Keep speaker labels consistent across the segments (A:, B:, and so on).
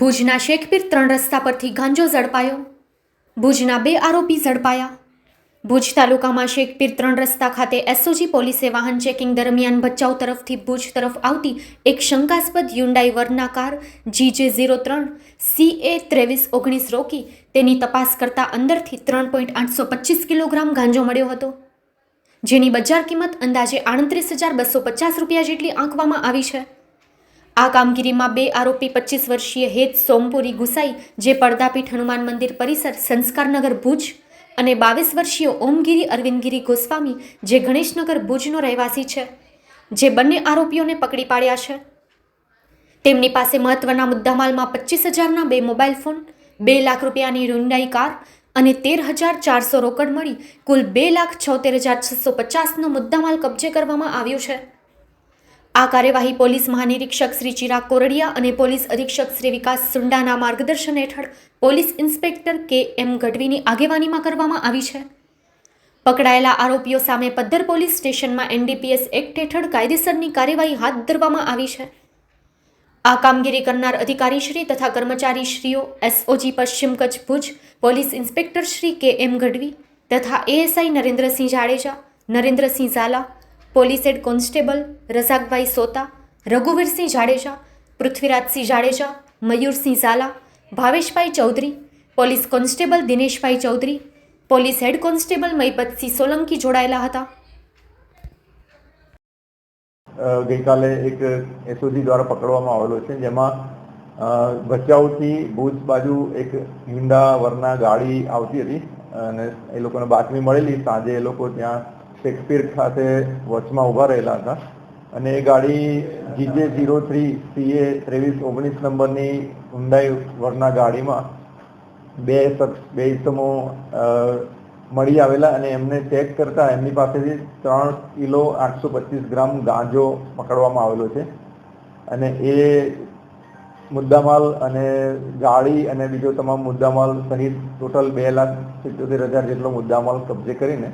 A: ભુજના શેખપીર ત્રણ રસ્તા પરથી ગાંજો ઝડપાયો. ભુજના બે આરોપી ઝડપાયા. ભુજ તાલુકામાં શેખપીર ત્રણ રસ્તા ખાતે એસઓજી પોલીસે વાહન ચેકિંગ દરમિયાન ભચાઉ તરફથી ભુજ તરફ આવતી એક શંકાસ્પદ Hyundai Verna car GJ zero ત્રણ સી એ ત્રેવીસ ઓગણીસ રોકી તેની તપાસ કરતા અંદરથી ત્રણ પોઈન્ટ આઠસો પચીસ કિલોગ્રામ ગાંજો મળ્યો હતો. જેની બજાર કિંમત અંદાજે આડત્રીસ હજાર બસો પચાસ રૂપિયા જેટલી આંકવામાં આવી છે. આ કામગીરીમાં બે આરોપી પચીસ વર્ષીય હેત સોમપુરી ગુસાઈ, જે પડદાપીઠ હનુમાન મંદિર પરિસર, સંસ્કારનગર ભુજ અને બાવીસ વર્ષીય ઓમગીરી અરવિંદગીરી ગોસ્વામી, જે ગણેશનગર ભુજનો રહેવાસી છે, જે બંને આરોપીઓને પકડી પાડ્યા છે. તેમની પાસે મહત્વના મુદ્દામાલમાં પચીસ હજારના બે મોબાઈલ ફોન, બે લાખ રૂપિયાની રૂંડાઈ કાર અને તેર હજાર ચારસો રોકડ મળી, કુલ બે લાખ છોતેર હજાર છસો પચાસનો મુદ્દામાલ કબજે કરવામાં આવ્યો છે. આ કાર્યવાહી પોલીસ મહાનિરીક્ષક શ્રી ચિરાગ કોરડિયા અને પોલીસ અધિક્ષક શ્રી વિકાસ સુંડાના માર્ગદર્શન હેઠળ પોલીસ ઇન્સ્પેક્ટર કે એમ ગઢવીની આગેવાનીમાં કરવામાં આવી છે. પકડાયેલા આરોપીઓ સામે પદ્ધર પોલીસ સ્ટેશનમાં એનડીપીએસ એક્ટ હેઠળ કાયદેસરની કાર્યવાહી હાથ ધરવામાં આવી છે. આ કામગીરી કરનાર અધિકારીશ્રી તથા કર્મચારીશ્રીઓ, એસઓજી પશ્ચિમ Kutch Bhuj, police inspector Shri K M Gadhvi તથા ASI Narendrasinh Jadeja, Narendrasinh Zala police head constable Razakbhai Sota, Raghuvirsinh Jadeja, Prithvirajsinh Jadeja, Mayursinh Zala, Bhaveshbhai Chaudhary, police constable Dineshbhai Chaudhary, police head constable Mahipatsinh Solanki જોડાયેલા હતા.
B: ગઈકાલે એક SOG દ્વારા પકડવામાં આવેલો છે, જેમાં ભચાઉથી ભુજ બાજુ એક હિંડા વરના ગાડી આવતી હતી, અને એ લોકોને બાતમી મળેલી, સાંજે એ લોકો ત્યાં શેક્સપિયર ખાતે વચમાં ઊભા રહેલા હતા. અને એ ગાડી જીજે ઝીરો થ્રી સીએ ત્રેવીસ ઓગણીસ નંબરની હુંડાઈ વરના ગાડીમાં બે શખ્સ, બે ઇસમો મળી આવેલા અને એમને ચેક કરતા એમની પાસેથી ત્રણ કિલો આઠસો પચીસ ગ્રામ ગાંજો પકડવામાં આવેલો છે. અને એ મુદ્દામાલ અને ગાડી અને બીજો તમામ મુદ્દામાલ સહિત ટોટલ બે લાખ સિત્યોતેર હજાર જેટલો મુદ્દામાલ કબજે કરીને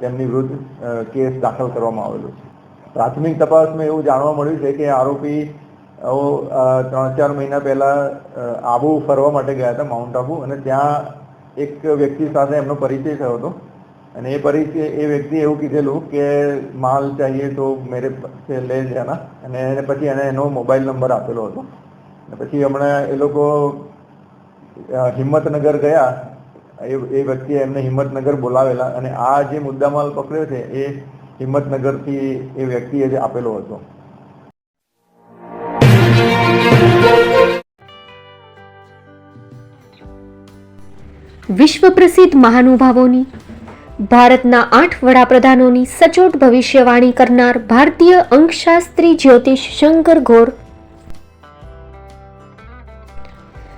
B: તેમની વિરુદ્ધ કેસ દાખલ કરવામાં આવેલો છે. પ્રાથમિક તપાસમાં એવું જાણવા મળ્યું છે કે આરોપી ત્રણ ચાર મહિના પહેલા આબુ ફરવા માટે ગયા હતા, માઉન્ટ આબુ, અને ત્યાં એક વ્યક્તિ સાથે એમનો પરિચય થયો હતો. અને એ પરિચય, એ વ્યક્તિ એવું કીધેલું કે માલ ચાહીએ તો મેરે પાસે લે જાના. અને એને પછી એને એનો મોબાઈલ નંબર આપેલો હતો. અને પછી હમણાં એ લોકો હિંમતનગર ગયા એ વ્યક્તિએ એમને હિંમતનગર બોલાવેલા અને આ જે મુદ્દામાલ પકડ્યો છે, એ હિંમતનગરથી એ વ્યક્તિએ જે આપેલો હતો.
A: વિશ્વ પ્રસિદ્ધ મહાનુભાવોની, ભારતના આઠ વડાપ્રધાનોની સચોટ ભવિષ્યવાણી કરનાર ભારતીય અંકશાસ્ત્રી જ્યોતિષ શંકર ઘોર